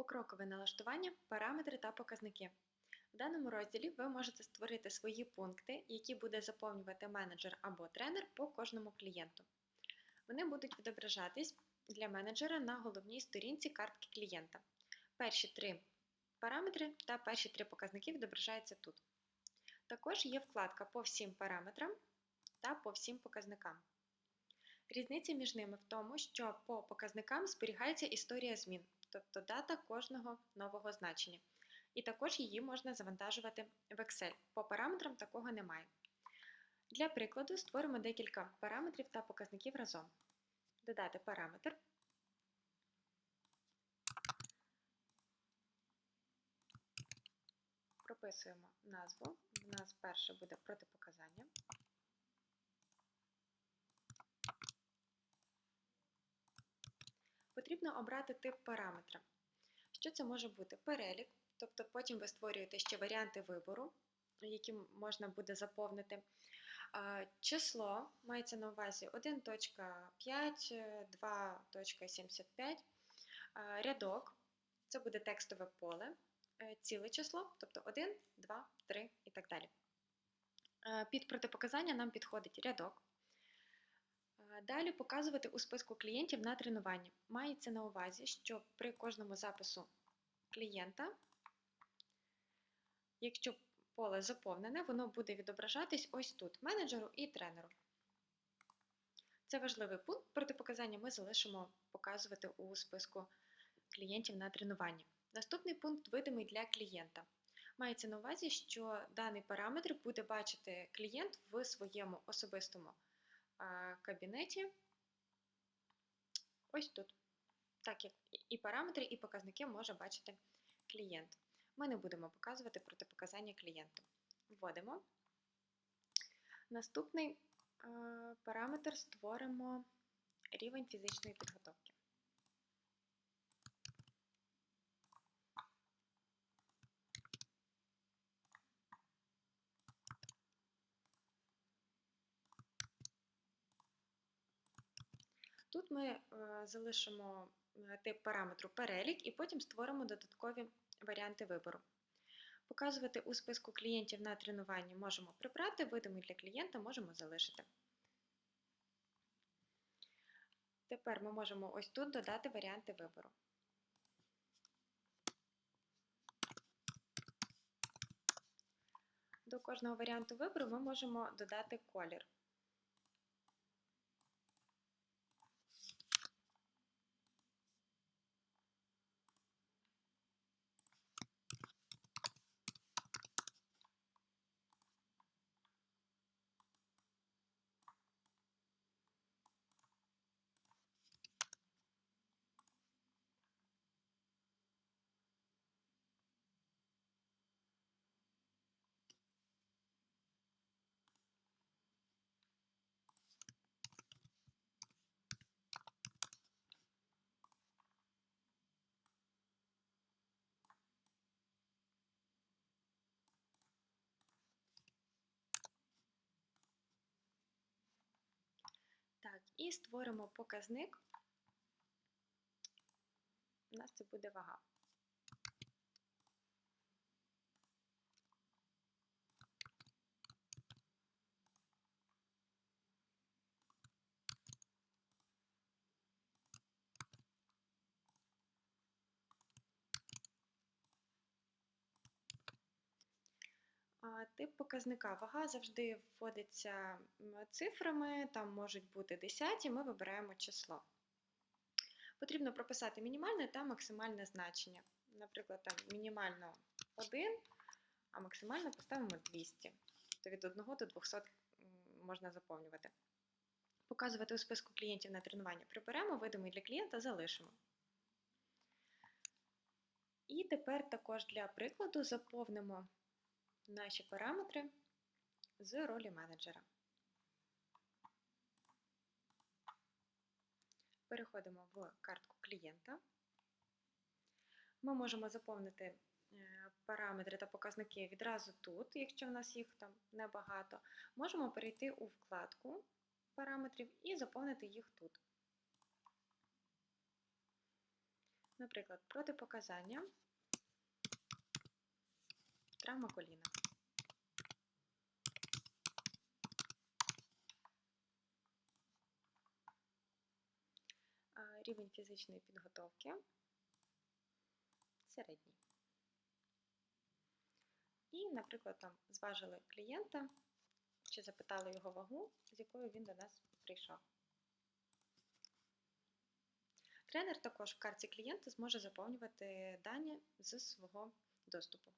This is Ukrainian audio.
Покрокове налаштування, параметри та показники. В даному розділі ви можете створити свої пункти, які буде заповнювати менеджер або тренер по кожному клієнту. Вони будуть відображатись для менеджера на головній сторінці картки клієнта. Перші три параметри та перші три показники відображаються тут. Також є вкладка по всім параметрам та по всім показникам. Різниця між ними в тому, що по показникам зберігається історія змін, тобто дата кожного нового значення. І також її можна завантажувати в Excel. По параметрам такого немає. Для прикладу створимо декілька параметрів та показників разом. Додати параметр. Прописуємо назву. У нас перше буде протипоказання. Потрібно обрати тип параметра. Що це може бути? Перелік, тобто потім ви створюєте ще варіанти вибору, які можна буде заповнити. Число мається на увазі 1.5, 2.75, рядок це буде текстове поле, е, ціле число, тобто 1, 2, 3 і так далі. Під протипоказання нам підходить рядок. Далі показувати у списку клієнтів на тренування. Мається на увазі, що при кожному запису клієнта, якщо поле заповнене, воно буде відображатись ось тут менеджеру і тренеру. Це важливий пункт. Протипоказання ми залишимо показувати у списку клієнтів на тренуванні. Наступний пункт видимий для клієнта. Мається на увазі, що даний параметр буде бачити клієнт в своєму особистому кабінеті. Ось тут. Так як і параметри, і показники може бачити клієнт. Ми не будемо показувати протипоказання клієнту. Вводимо. Наступний параметр створимо рівень фізичної підготовки. Тут ми е, залишимо е, тип параметру перелік і потім створимо додаткові варіанти вибору. Показувати у списку клієнтів на тренуванні можемо прибрати, видимий для клієнта можемо залишити. Тепер ми можемо ось тут додати варіанти вибору. До кожного варіанту вибору ми можемо додати колір. Так, і створимо показник. У нас це буде вага. Тип показника вага завжди вводиться цифрами, там можуть бути десяті, ми вибираємо число. Потрібно прописати мінімальне та максимальне значення. Наприклад, там мінімально 1, а максимально поставимо 200. Тобто від 1 до 200 можна заповнювати. Показувати у списку клієнтів на тренування приберемо, видимий для клієнта залишимо. І тепер також для прикладу заповнимо наші параметри з ролі менеджера. Переходимо в картку клієнта. Ми можемо заповнити е, параметри та показники відразу тут, якщо в нас їх там небагато. Можемо перейти у вкладку параметрів і заповнити їх тут. Наприклад, протипоказання, травма коліна. Рівень фізичної підготовки середній. І, наприклад, там зважили клієнта чи запитали його вагу, з якою він до нас прийшов. Тренер також в картці клієнта зможе заповнювати дані з свого доступу.